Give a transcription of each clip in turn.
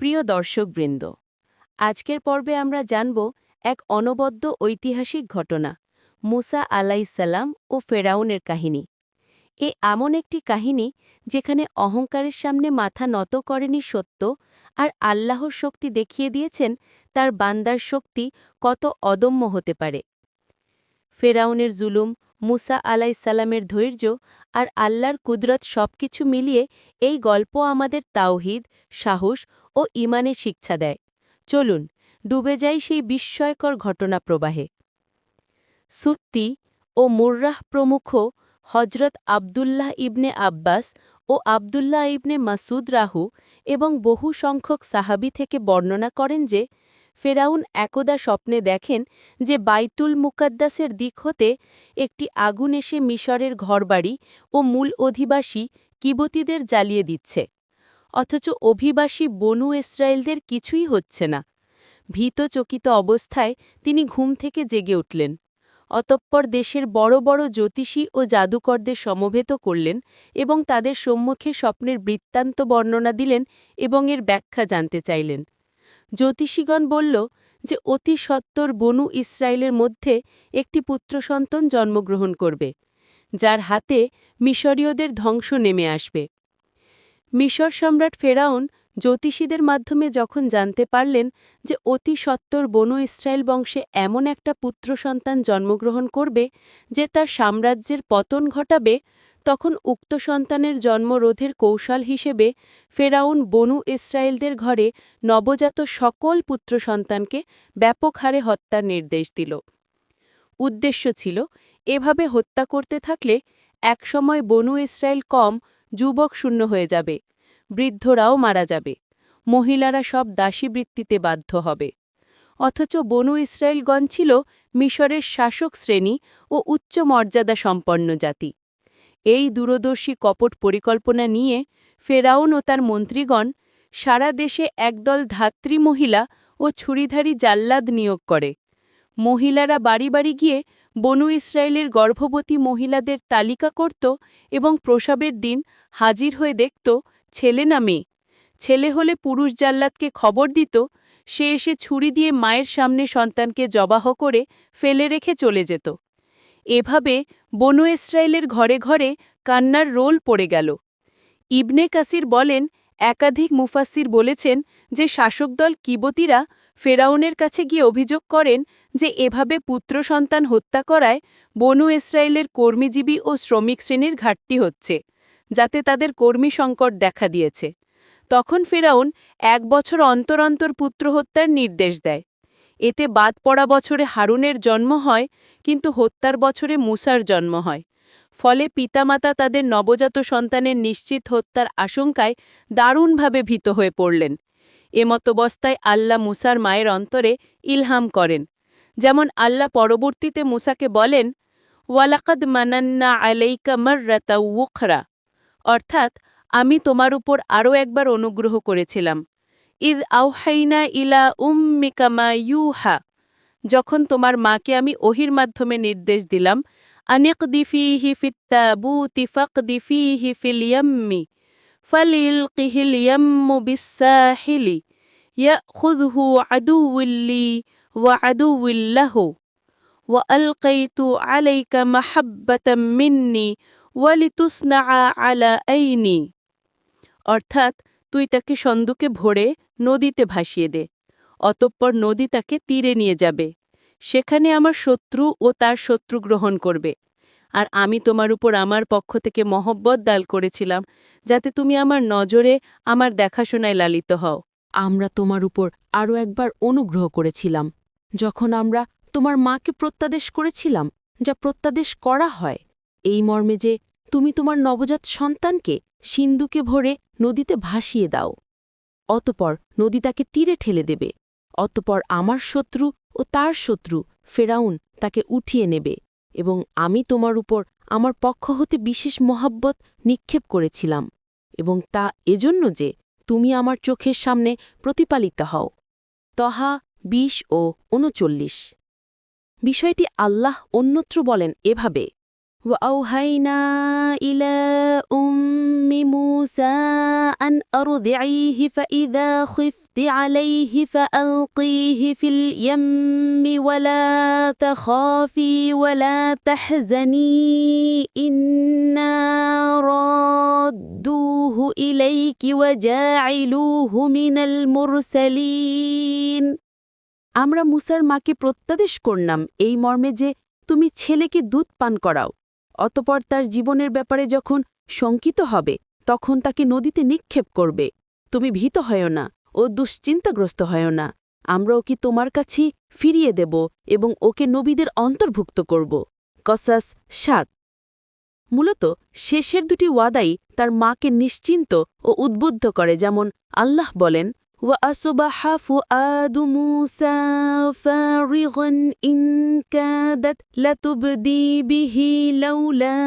প্রিয় দর্শকবৃন্দ, আজকের পর্বে আমরা জানব এক অনবদ্য ঐতিহাসিক ঘটনা, মুসা আলাইসাল্লাম ও ফেরাউনের কাহিনী। এ এমন একটি কাহিনী যেখানে অহংকারের সামনে মাথা নত করেনি সত্য আর আল্লাহর শক্তি দেখিয়ে দিয়েছেন তার বান্দার শক্তি কত অদম্য হতে পারে। ফেরাউনের জুলুম মুসা আলাইসাল্লামের ধৈর্য আর আল্লাহর কুদরত সবকিছু মিলিয়ে এই গল্প আমাদের তাওহিদ, সাহস ও ইমানের শিক্ষা দেয়। চলুন, ডুবে যাই সেই বিস্ময়কর ঘটনা প্রবাহে। সুত্তি ও মুর্রাহ প্রমুখ হজরত আবদুল্লাহ ইবনে আব্বাস ও আবদুল্লাহ ইবনে মাসুদ রাহু এবং বহু সংখ্যক সাহাবি থেকে বর্ণনা করেন যে ফেরাউন একদা স্বপ্নে দেখেন যে বাইতুল মুকাদ্দাসের দিক হতে একটি আগুন এসে মিশরের ঘরবাড়ি ও মূল অধিবাসী কিবতীদের জ্বালিয়ে দিচ্ছে। অথচ অভিবাসী বনু ইসরায়েলদের কিছুই হচ্ছে না। ভীতচকিত অবস্থায় তিনি ঘুম থেকে জেগে উঠলেন। অতঃপর দেশের বড় বড় জ্যোতিষী ও জাদুকরদের সমবেত করলেন এবং তাদের সম্মুখে স্বপ্নের বৃত্তান্ত বর্ণনা দিলেন এবং এর ব্যাখ্যা জানতে চাইলেন। জ্যোতিষীগণ বলল যে অতি সত্বর বনু ইসরায়েলের মধ্যে একটি পুত্র সন্তান জন্মগ্রহণ করবে, যার হাতে মিশরীয়দের ধ্বংস নেমে আসবে। মিশর সম্রাট ফেরাউন জ্যোতিষীদের মাধ্যমে যখন জানতে পারলেন যে অতি সত্বর বনু ইসরায়েল বংশে এমন একটা পুত্র সন্তান জন্মগ্রহণ করবে যে তার সাম্রাজ্যের পতন ঘটাবে তখন উক্ত সন্তানের জন্মরোধের কৌশল হিসেবে ফেরাউন বনু ইসরায়েলদের ঘরে নবজাত সকল পুত্র সন্তানকে ব্যাপক হারে হত্যার নির্দেশ দিল। উদ্দেশ্য ছিল, এভাবে হত্যা করতে থাকলে একসময় বনু ইসরায়েল কম যুবক শূন্য হয়ে যাবে, বৃদ্ধরাও মারা যাবে, মহিলারা সব দাসীবৃত্তিতে বাধ্য হবে। অথচ বনু ইসরায়েলগণ ছিল মিশরের শাসক শ্রেণি ও উচ্চ মর্যাদা সম্পন্ন জাতি। এই দূরদর্শী কপট পরিকল্পনা নিয়ে ফেরাউন ও তার মন্ত্রীগণ সারা দেশে একদল ধাত্রী মহিলা ও ছুরিধারী জাল্লাদ নিয়োগ করে। মহিলারা বাড়ি বাড়ি গিয়ে বনু ইসরায়েলের গর্ভবতী মহিলাদের তালিকা করত এবং প্রসবের দিন হাজির হয়ে দেখত, ছেলে না মেয়ে? ছেলে হলে পুরুষ জাল্লাদকে খবর দিত, সে এসে ছুরি দিয়ে মায়ের সামনে সন্তানকে জবাহ করে ফেলে রেখে চলে যেত। এভাবে বনু ইসরায়েলের ঘরে ঘরে কান্নার রোল পড়ে গেল। ইবনে কাসির বলেন, একাধিক মুফাসির বলেছেন যে শাসকদল কিবতীরা ফেরাউনের কাছে গিয়ে অভিযোগ করেন যে এভাবে পুত্র সন্তান হত্যা করায় বনু ইসরায়েলের কর্মীজীবী ও শ্রমিক শ্রেণির ঘাটতি হচ্ছে, যাতে তাদের কর্মী সংকট দেখা দিয়েছে। তখন ফেরাউন এক বছর অন্তর অন্তর পুত্র হত্যার নির্দেশ দেয়। এতে বাদ পড়া বছরে হারুনের জন্ম হয়, কিন্তু হত্যার বছরে মুসার জন্ম হয়। ফলে পিতামাতা তাদের নবজাত সন্তানের নিশ্চিত হত্যার আশঙ্কায় দারুণভাবে ভীত হয়ে পড়লেন। এমতবস্থায় আল্লাহ মুসার মায়ের অন্তরে ইলহাম করেন। যেমন আল্লাহ পরবর্তীতে মুসাকে বলেন, ওয়ালাকাদ মানান্না আলাইকা মাররাতা উখরা। অর্থাৎ, আমি তোমার উপর আরও একবার অনুগ্রহ করেছিলাম। ইদ আউহাইনা ইলা উম্মিকামা ইউহা যখন তোমার মাকে আমি ওহির মাধ্যমে নির্দেশ দিলাম আনিক দিফি হিফিত্তা বু তিফাক দিফি হিফিল ইয়াম্মি ফলিল কিহিল ইয়াম্মু বিসাহিলি ইয়া আদু উল্লি ওয়া আদু আদুউল্লাহ ওয়া আলকাইতু আলাইকা মাহাব্বাতাম মিন্নি ওয়ালিতুসনা আলা আইনি অর্থাৎ তুই তাকে সন্দুকে ভরে নদীতে ভাসিয়ে দে। অতঃপর নদী তাকে তীরে নিয়ে যাবে। সেখানে আমার শত্রু ও তার শত্রু গ্রহণ করবে। আর আমি তোমার উপর আমার পক্ষ থেকে মহব্বত দাল করেছিলাম, যাতে তুমি আমার নজরে আমার দেখাশোনায় লালিত হও। আমরা তোমার উপর আরও একবার অনুগ্রহ করেছিলাম, যখন আমরা তোমার মাকে প্রত্যাদেশ করেছিলাম, যা প্রত্যাদেশ করা হয়। এই মর্মে যে তুমি তোমার নবজাত সন্তানকে সিন্ধুকে ভরে নদীতে ভাসিয়ে দাও। অতপর নদী তাকে তীরে ঠেলে দেবে। অতপর আমার শত্রু ও তার শত্রু, ফেরাউন, তাকে উঠিয়ে নেবে এবং আমি তোমার উপর আমার পক্ষ হতে বিশেষ মহাব্বত নিক্ষেপ করেছিলাম এবং তা এজন্য যে তুমি আমার চোখের সামনে প্রতিপালিত হও। তহা বিশ ও উনচল্লিশ। বিষয়টি আল্লাহ অন্যত্র বলেন এভাবে وأوهينا إلى أم موسى أن أرضعيه فإذا خفت عليه فألقيه في اليم ولا تخافي ولا تحزني إنا رادوه إليك وجاعلوه من المرسلين আমরা মুসার মাকে প্রত্যাদেশ করলাম এই মর্মে যে তুমি ছেলেকে দুধ পান করাও অতপর তার জীবনের ব্যাপারে যখন শঙ্কিত হবে, তখন তাকে নদীতে নিক্ষেপ করবে। তুমি ভীত হয় না ও দুশ্চিন্তাগ্রস্ত হয় না। আমরা ওকে তোমার কাছে ফিরিয়ে দেব এবং ওকে নবীদের অন্তর্ভুক্ত করব? কসাস সাত। মূলত শেষের দুটি ওয়াদাই তার মাকে নিশ্চিন্ত ও উদ্বুদ্ধ করে, যেমন আল্লাহ বলেন وأصبح فؤاد موسى فارغا إن كادت لتبدي به لولا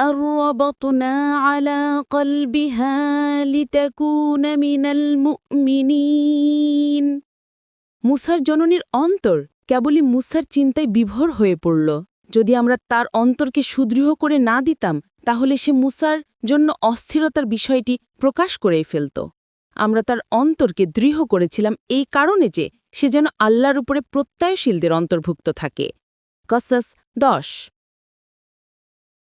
أن ربطنا على قلبها لتكون من المؤمنين মুসার জননীর অন্তর কেবলই মুসার চিন্তায় বিভোর হয়ে পড়ল যদি আমরা তার অন্তরকে সুদৃঢ় করে না দিতাম তাহলে সে মুসার জন্য অস্থিরতার বিষয়টি প্রকাশ করেই ফেলত আমরা তার অন্তরকে দৃঢ় করেছিলাম এই কারণে যে সে যেন আল্লাহর উপরে প্রত্যয়শীলদের অন্তর্ভুক্ত থাকে। কসাস দশ।